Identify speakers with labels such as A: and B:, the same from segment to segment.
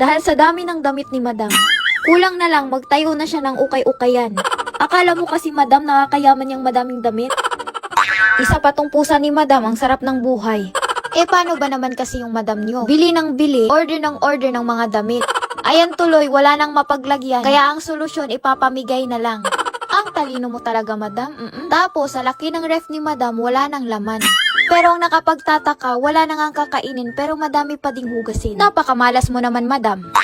A: Dahil sa dami ng damit ni madam, kulang na lang magtayo na siya ng ukay-ukayan. Akala mo kasi madam nakakayaman niyang madaming damit? Isa pa tong pusa ni madam, ang sarap ng buhay. Eh paano ba naman kasi yung madam nyo? Bili ng bili, order ng order ng mga damit. Ayan tuloy, wala nang mapaglagyan. Kaya ang solusyon, ipapamigay na lang. Ang talino mo talaga, madam. Mm-mm. Tapos, sa laki ng ref ni madam, wala nang laman. Pero ang nakapagtataka, wala nang ang kakainin pero madami pa ding hugasin. Napakamalas mo naman, madam.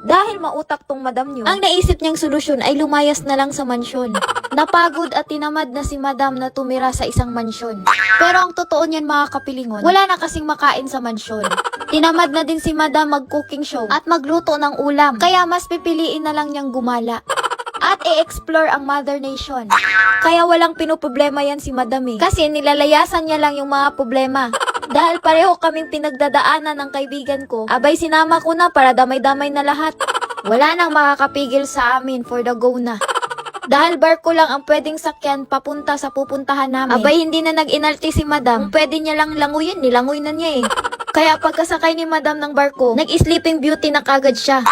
A: Dahil mautak tong madam nyo, ang naisip niyang solusyon ay lumayas na lang sa mansyon. Napagod at tinamad na si madam na tumira sa isang mansyon. Pero ang totoo niyan mga kapilingon, wala na kasing makain sa mansyon. Tinamad na din si madam mag-cooking show at magluto ng ulam. Kaya mas pipiliin na lang niyang gumala at i-explore ang Mother Nation. Kaya walang pinoproblema yan si Madam eh. Kasi nilalayasan niya lang yung mga problema. Dahil pareho kaming pinagdadaanan ng kaibigan ko, abay sinama ko na para damay-damay na lahat. Wala nang makakapigil sa amin for the go na. Dahil barko lang ang pwedeng sakyan papunta sa pupuntahan namin. Abay hindi na nag-inalti si Madam. Kung pwede niya lang languyin, nilangoy na niya eh. Kaya pagkasakay ni Madam ng barko, nag-sleeping beauty na kagad siya.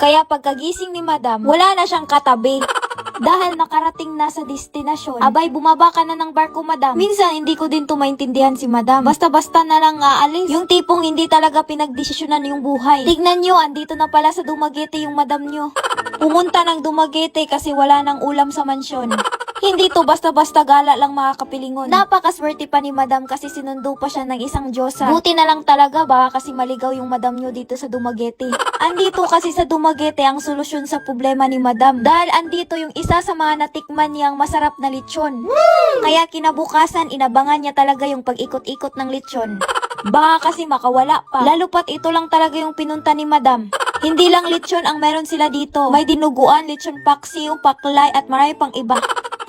A: Kaya pagkagising ni Madam, wala na siyang katabi. Dahil nakarating na sa destinasyon, abay bumaba ka na ng barko, Madam. Minsan, hindi ko din to maintindihan si Madam. Basta-basta na lang aalis. Yung tipong hindi talaga pinagdesisyonan yung buhay. Tignan nyo, andito na pala sa Dumaguete yung Madam nyo. Pumunta ng Dumaguete kasi wala nang ulam sa mansyon. Hindi to basta-basta gala lang mga kapilingon. Napakaswerte pa ni Madam kasi sinundo pa siya ng isang Diyosa. Buti na lang talaga baka kasi maligaw yung Madam nyo dito sa Dumaguete. Andito kasi sa Dumaguete ang solusyon sa problema ni Madam. Dahil andito yung isa sa mga natikman niyang masarap na lechon. Kaya kinabukasan inabangan niya talaga yung pag-ikot-ikot ng lechon. Baka kasi makawala pa. Lalo pat ito lang talaga yung pinunta ni Madam. Hindi lang lechon ang meron sila dito. May dinuguan, lechon paksiw, paklay at marami pang iba.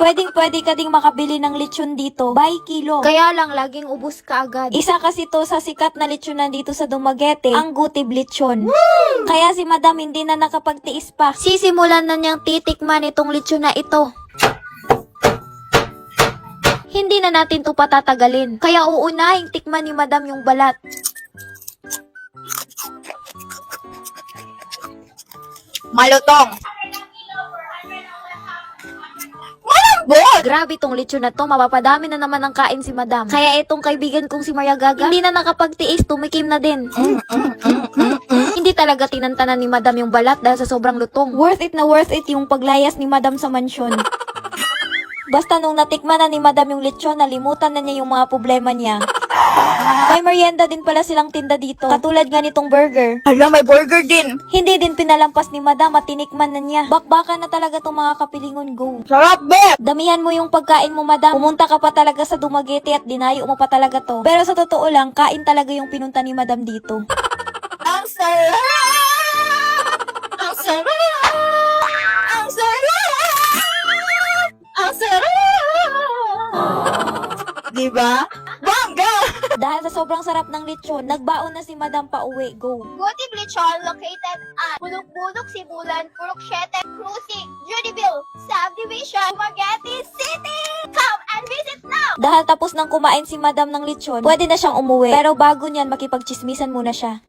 A: Pwedeng pwede ka ding makabili ng lechon dito by kilo. Kaya lang laging ubus ka agad. Isa kasi to sa sikat na lechonan dito sa Dumaguete, ang gutib lechon. Kaya si Madam hindi na nakapagtiis pa. Sisimulan na niyang titikman itong lechon na ito. Hindi na natin to patatagalin. Kaya uunahing tikman ni Madam yung balat.
B: Malutong. Malambot!
A: Grabe tong lechon na to, mapapadami na naman ang kain si Madam. Kaya itong kaibigan kong si Maria Gaga, hindi na nakapagtiis, tumikim na din. Hindi talaga tinantanan ni Madam yung balat dahil sa sobrang lutong. Worth it na worth it yung paglayas ni Madam sa mansyon. Basta nung natikman na ni Madam yung lechon, nalimutan na niya yung mga problema niya. May merienda din pala silang tinda dito. Katulad nga nitong burger.
B: Hala, may burger din.
A: Hindi din pinalampas ni Madam at tinikman na niya. Bakbakan na talaga tong mga kapilingon go.
B: Sarap, be!
A: Damihan mo yung pagkain mo, madam. Pumunta ka pa talaga sa Dumaguete at dinayo mo pa talaga to. Pero sa totoo lang, kain talaga yung pinunta ni madam dito.
B: Ang sarap! Ang sarap! Ang sarap! Ang sarap! Diba?
A: Dahil sa sobrang sarap ng lechon, nagbaon na si madam pa uwi. Go.
C: Gutib Lechon located at Bulok-Bulok, Sibulan, Purok 7, Cruising, Judiville, Subdivision, Dumaguete City! Come and visit now!
A: Dahil tapos nang kumain si madam ng lechon, pwede na siyang umuwi. Pero bago niyan, makipagchismisan muna siya.